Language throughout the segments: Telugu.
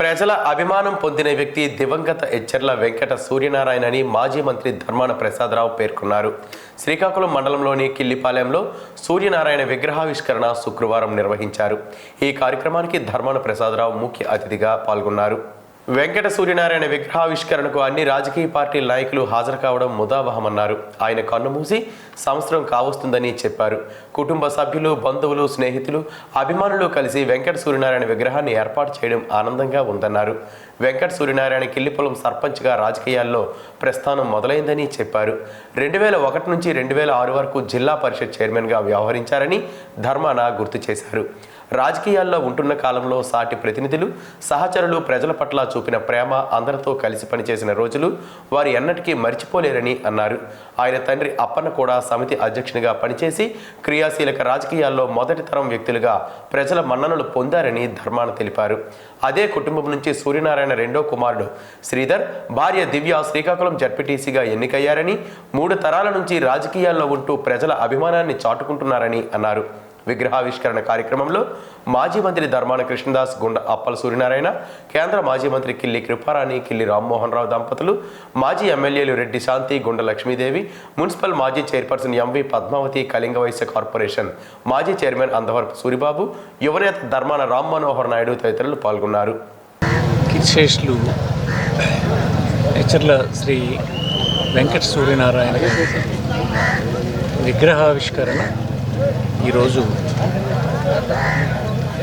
ప్రజల అభిమానం పొందిన వ్యక్తి దివంగత ఎచ్చర్ల వెంకట సూర్యనారాయణ అని మాజీ మంత్రి ధర్మాన ప్రసాదరావు పేర్కొన్నారు. శ్రీకాకుళం మండలంలోని కిల్లిపాలెంలో సూర్యనారాయణ విగ్రహావిష్కరణ శుక్రవారం నిర్వహించారు. ఈ కార్యక్రమానికి ధర్మాన ప్రసాదరావు ముఖ్య అతిథిగా పాల్గొన్నారు. వెంకట సూర్యనారాయణ విగ్రహావిష్కరణకు అన్ని రాజకీయ పార్టీ నాయకులు హాజరు కావడం ముదావహమన్నారు. ఆయన కన్నుమూసి సంవత్సరం కావస్తుందని చెప్పారు. కుటుంబ సభ్యులు బంధువులు స్నేహితులు అభిమానులు కలిసి వెంకట సూర్యనారాయణ విగ్రహాన్ని ఏర్పాటు చేయడం ఆనందంగా ఉందన్నారు. వెంకట సూర్యనారాయణ కిల్లిపొలం సర్పంచ్గా రాజకీయాల్లో ప్రస్థానం మొదలైందని చెప్పారు. రెండు వేల ఒకటి నుంచి రెండు వేల ఆరు వరకు జిల్లా పరిషత్ చైర్మన్గా వ్యవహరించారని ధర్మాన గుర్తు చేశారు. రాజకీయాల్లో ఉంటున్న కాలంలో సాటి ప్రతినిధులు సహచరులు ప్రజల పట్ల చూపిన ప్రేమ అందరితో కలిసి పనిచేసిన రోజులు వారు ఎన్నటికీ మర్చిపోలేరని అన్నారు. ఆయన తండ్రి అప్పన్న కూడా సమితి అధ్యక్షునిగా పనిచేసి క్రియాశీలక రాజకీయాల్లో మొదటి తరం వ్యక్తులుగా ప్రజల మన్ననలు పొందారని ధర్మాన తెలిపారు. అదే కుటుంబం నుంచి సూర్యనారాయణ రెండో కుమారుడు శ్రీధర్ భార్య దివ్య శ్రీకాకుళం జడ్పీటీసీగా ఎన్నికయ్యారని మూడు తరాల నుంచి రాజకీయాల్లో ఉంటూ ప్రజల అభిమానాన్ని చాటుకుంటున్నారని అన్నారు. విగ్రహావిష్కరణ కార్యక్రమంలో మాజీ మంత్రి ధర్మాన కృష్ణదాస్ గుండ అప్పల సూర్యనారాయణ కేంద్ర మాజీ మంత్రి కిల్లి కృపారాణి కిల్లి రామ్మోహన్ రావు దంపతులు మాజీ ఎమ్మెల్యేలు రెడ్డి శాంతి గుండ లక్ష్మీదేవి మున్సిపల్ మాజీ chairperson MV Padmavathi Kalinga Vysya corporation మాజీ చైర్మన్ అందవరపు సూరిబాబు యువనేత ధర్మాన రామ్ మనోహర్ నాయుడు తదితరులు పాల్గొన్నారు. కీర్తిశేషులు హెచ్చర్ల శ్రీ వెంకట సూర్యనారాయణ విగ్రహావిష్కరణ ఈరోజు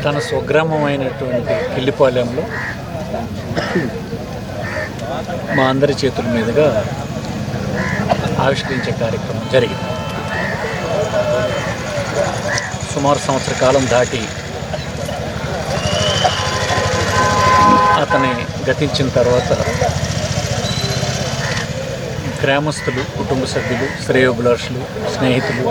తన స్వగ్రామం అయినటువంటి కిల్లిపాలెంలో మా అందరి చేతుల మీదుగా ఆవిష్కరించే కార్యక్రమం జరిగింది. సుమారు సంవత్సర కాలం దాటి అతని గతించిన తర్వాత గ్రామస్తులు కుటుంబ సభ్యులు శ్రేయోభిలాషులు స్నేహితులు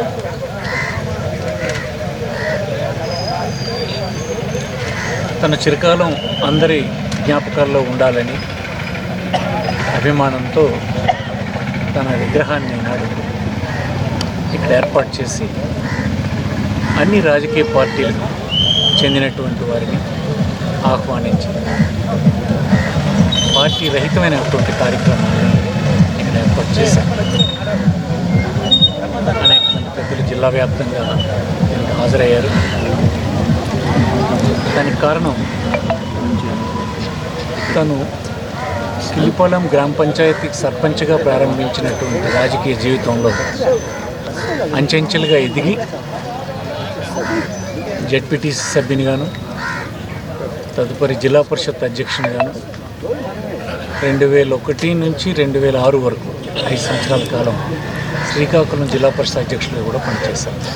తన చిరకాలం అందరి జ్ఞాపకాల్లో ఉండాలని అభిమానంతో తన విగ్రహాన్ని నాడు ఇక్కడ ఏర్పాటు చేసి అన్ని రాజకీయ పార్టీలకు చెందినటువంటి వారిని ఆహ్వానించి పార్టీ రహితమైనటువంటి కార్యక్రమాన్ని ఇక్కడ ఏర్పాటు చేశాం అనేక మంది పెద్దలు జిల్లా వ్యాప్తంగా హాజరయ్యారు. దానికి కారణం? తను కిలిపాలెం గ్రామ పంచాయతీకి సర్పంచ్గా ప్రారంభించినటువంటి రాజకీయ జీవితంలో అంచెంచెలుగా ఎదిగి జడ్పీటీసీ సభ్యునిగాను తదుపరి జిల్లా పరిషత్ అధ్యక్షునిగాను రెండు వేల ఒకటి నుంచి రెండు వేల ఆరు వరకు ఐదు సంవత్సరాల కాలం శ్రీకాకుళం జిల్లా పరిషత్ అధ్యక్షులుగా కూడా పనిచేశాను